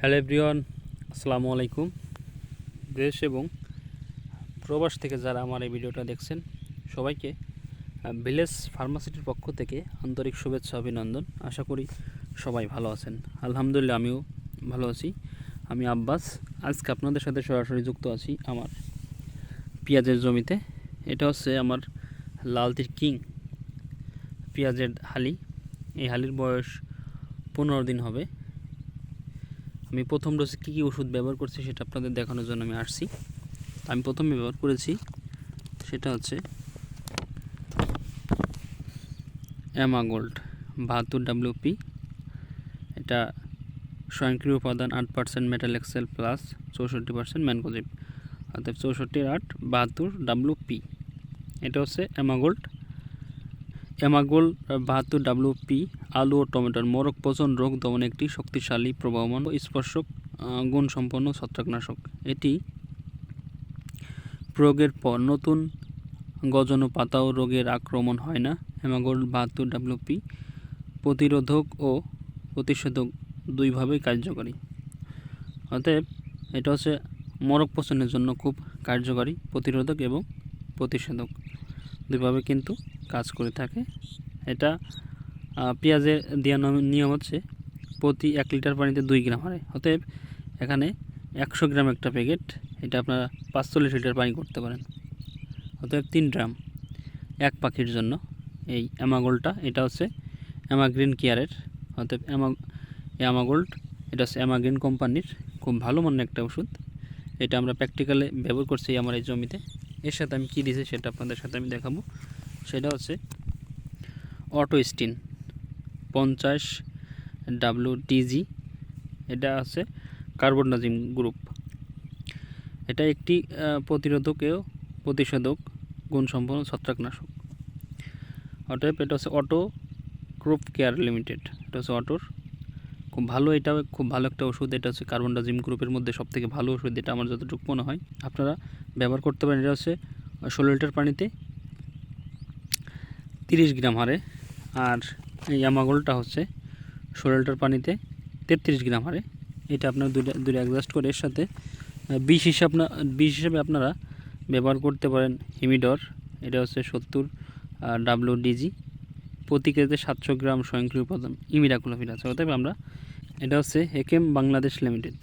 Hello everyone, আসসালামু আলাইকুম। দেশ এবং প্রবাস থেকে যারা আমার এই ভিডিওটা দেখছেন, সবাইকে ভিলেজ ফার্মাসিটির পক্ষ থেকে আন্তরিক শুভেচ্ছা, অভিনন্দন। আশা করি সবাই ভালো আছেন। আলহামদুলিল্লাহ, আমিও ভালো আছি। আমি আব্বাস, আজকে আপনাদের সাথে সরাসরি যুক্ত আছি আমার পেঁয়াজের জমিতে। এটা হচ্ছে আমার লালতির কিং পেঁয়াজের হালি। এই হালির বয়স পনেরো দিন হবে। আমি প্রথম ডোজে কী কী ওষুধ ব্যবহার করছি সেটা আপনাদের দেখানোর জন্য আমি আসছি। আমি প্রথমে ব্যবহার করেছি, সেটা হচ্ছে অ্যামা গোল্ড বাহাত্তর ডাব্লিউপি এটা স্বয়ংক্রিয় উপাদান আট পার্সেন্ট মেটাল এক্সেল প্লাস চৌষট্টি পার্সেন্ট ম্যানকোজিভ অর্থাৎ চৌষট্টির আট বাহাত্তর ডাব্লিউপি এটা হচ্ছে অ্যামাগোল্ড অ্যামাগোল বাহাত্তর ডাব্লিউপি আলু ও টমেটোর মোরগ পচন রোগ দমন একটি শক্তিশালী প্রবাহমান ও স্পর্শক গুণসম্পন্ন ছত্রাকনাশক। এটি প্রয়োগের পর নতুন গজন ও পাতা ও রোগের আক্রমণ হয় না। হেমাগোল্ড বাহাত্তর ডাব্লিউপি প্রতিরোধক ও প্রতিষেধক দুইভাবেই কার্যকরী। অতএব এটা হচ্ছে মরক পচনের জন্য খুব কার্যকরী প্রতিরোধক এবং প্রতিষেধক। দুইভাবে কিন্তু কাজ করে থাকে। এটা পেঁয়াজের নিয়ম- নিয়ম হচ্ছে প্রতি এক লিটার পানিতে দুই গ্রাম হারে অতএব এখানে একশো গ্রাম একটা প্যাকেট, এটা আপনারা পাঁচচল্লিশ লিটার পানি করতে পারেন। অতএব তিন ড্রাম এক পাখির জন্য এই অ্যামাগোল্ডটা এটা হচ্ছে অ্যামাগ্রিন কেয়ারের। অতএব অ্যামা, অ্যামাগোল্ড, এটা হচ্ছে অ্যামাগ্রিন কোম্পানির। খুব ভালো মানের একটা ওষুধ। এটা আমরা প্র্যাকটিক্যালে ব্যবহার করছি আমার এই জমিতে। এর সাথে আমি কী দিয়েছি সেটা আপনাদের সাথে আমি দেখাবো। সেটা হচ্ছে অটো স্টিন পঞ্চাশ ডাব্লু টিজি এটা আছে কার্বনডাজিম গ্রুপ এটা একটি আহ, প্রতিরোধক ও প্রতিষেধক গুণসম্পন্ন ছত্রাকনাশক। অতএব এটা হচ্ছে অটো গ্রুপ কেয়ার লিমিটেড এটা হচ্ছে অটোর খুব ভালো, এটা খুব ভালো একটা ওষুধ, এটা হচ্ছে কার্বনডাজিম গ্রুপের মধ্যে সব থেকে ভালো ওষুধ, এটা আমার যতটুকু মনে হয়। আপনারা ব্যবহার করতে পারেন, এটা হচ্ছে ষোলো লিটার পানিতে তিরিশ গ্রাম হারে, আর এই হচ্ছে ষোলো লিটার পানিতে তেত্রিশ গ্রাম হারে। এটা আপনার দুইটা দুটো অ্যাডজাস্ট করে এর সাথে বিষ হিসাব না বিষ হিসেবে আপনারা ব্যবহার করতে পারেন হিমিডর, এটা হচ্ছে সত্তর ডাব্লিউ ডিজি প্রতি কেজিতে সাতশো গ্রাম স্বয়ংক্রিয় উপাদান ইমিডাকুলোফিল আছে। অতএব আমরা, এটা হচ্ছে একেম বাংলাদেশ লিমিটেড।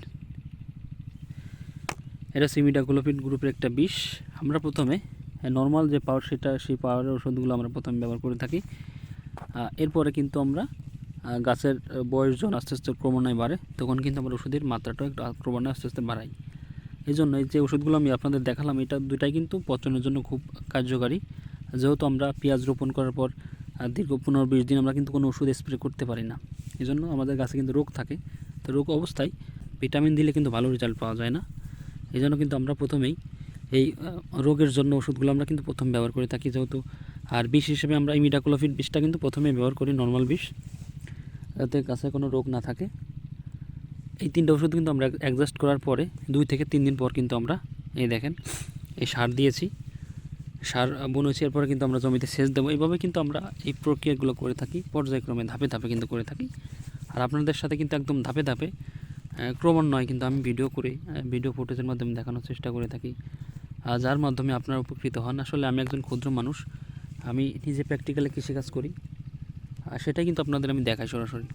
এটা হচ্ছে ইমিডাকুলোফিড গ্রুপের একটা বিষ। আমরা প্রথমে নর্মাল যে পাওয়ার সেটা, সেই পাওয়ারের ওষুধগুলো আমরা প্রথমে ব্যবহার করে থাকি। এরপরে কিন্তু আমরা গাছের বয়স যখন আস্তে আস্তে ক্রমান্বয়ে বাড়ে, তখন কিন্তু আমরা ওষুধের মাত্রাটাও একটু ক্রমান্বয়ে আস্তে আস্তে বাড়াই। এই জন্য এই যে ওষুধগুলো আমি আপনাদের দেখালাম, এটা দুটাই কিন্তু পচনের জন্য খুব কার্যকারী। যেহেতু আমরা পেঁয়াজ রোপণ করার পর আহ, দীর্ঘ পনেরো বিশ দিন আমরা কিন্তু কোনো ওষুধ স্প্রে করতে পারি না। এই জন্য আমাদের গাছে কিন্তু রোগ থাকে। তো রোগ অবস্থায় ভিটামিন দিলে কিন্তু ভালো রেজাল্ট পাওয়া যায় না। এই জন্য কিন্তু আমরা প্রথমেই এই রোগের জন্য ওষুধগুলো আমরা কিন্তু প্রথম ব্যবহার করে থাকি যেহেতু। আর বিষ হিসেবে আমরা ইমিডাকুলোফিড বিষটা কিন্তু প্রথমে ব্যবহার করি নর্মাল বিষ। যাতে গাছে কোনো রোগ না থাকে। এই তিনটা ওষুধ কিন্তু আমরা অ্যাডজাস্ট করার পরে দুই থেকে তিন দিন পর কিন্তু আমরা এই দেখেন এই সার দিয়েছি। সার বনেছি এরপরে কিন্তু আমরা জমিতে সেচ দেবো। এইভাবে কিন্তু আমরা এই প্রক্রিয়াগুলো করে থাকি পর্যায়ক্রমে ধাপে ধাপে কিন্তু করে থাকি। আর আপনাদের সাথে কিন্তু একদম ধাপে ধাপে আহ, ক্রমান্বয়ে কিন্তু আমি ভিডিও করে ভিডিও ফুটেজের মাধ্যমে দেখানোর চেষ্টা করে থাকি। আর যার মাধ্যমে আপনারা উপকৃত হন আসলে আমি একজন ক্ষুদ্র মানুষ আমি নিজে প্র্যাকটিক্যালে কৃষিকাজ করি আর সেটাই কিন্তু আপনাদের আমি দেখাই সরাসরি।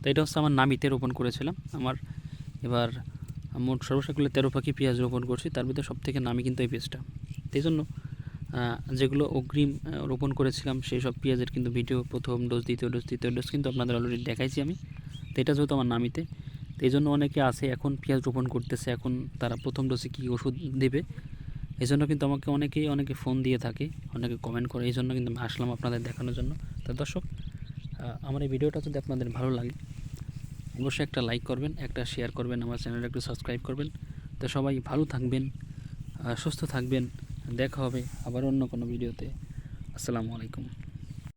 তো এটা হচ্ছে আমার নামিতে রোপণ করেছিলাম আমার এবার মোট সর্বসাকুলে তেরো পাখি পেঁয়াজ রোপণ করছি তার ভিতরে সব থেকে নামি কিন্তু এই পেঁয়াজটা। সেই জন্য যেগুলো অগ্রিম রোপণ করেছিলাম সেই সব পেঁয়াজের কিন্তু ভিডিও, প্রথম ডোজ দ্বিতীয় ডোজ তৃতীয় ডোজ কিন্তু আপনাদের অলরেডি দেখাইছি আমি। তো এটা যেহেতু আমার নামিতে, তো এই জন্য অনেকে আছে, এখন পেঁয়াজ রোপণ করতেছে, এখন তারা প্রথম ডোজে কী ওষুধ দেবে? এই জন্য কিন্তু আমাকে অনেকেই, অনেকে ফোন দিয়ে থাকে, অনেকে কমেন্ট করে এই জন্য কিন্তু আমি আসলাম আপনাদের দেখানোর জন্য। তো দর্শক আমার এই ভিডিওটা যদি আপনাদের ভালো লাগে, অবশ্যই একটা লাইক করবেন, একটা শেয়ার করবেন, আমার চ্যানেলটা একটু সাবস্ক্রাইব করবেন। তো সবাই ভালো থাকবেন সুস্থ থাকবেন। দেখা হবে আবার অন্য কোনো ভিডিওতে। আসসালামু আলাইকুম।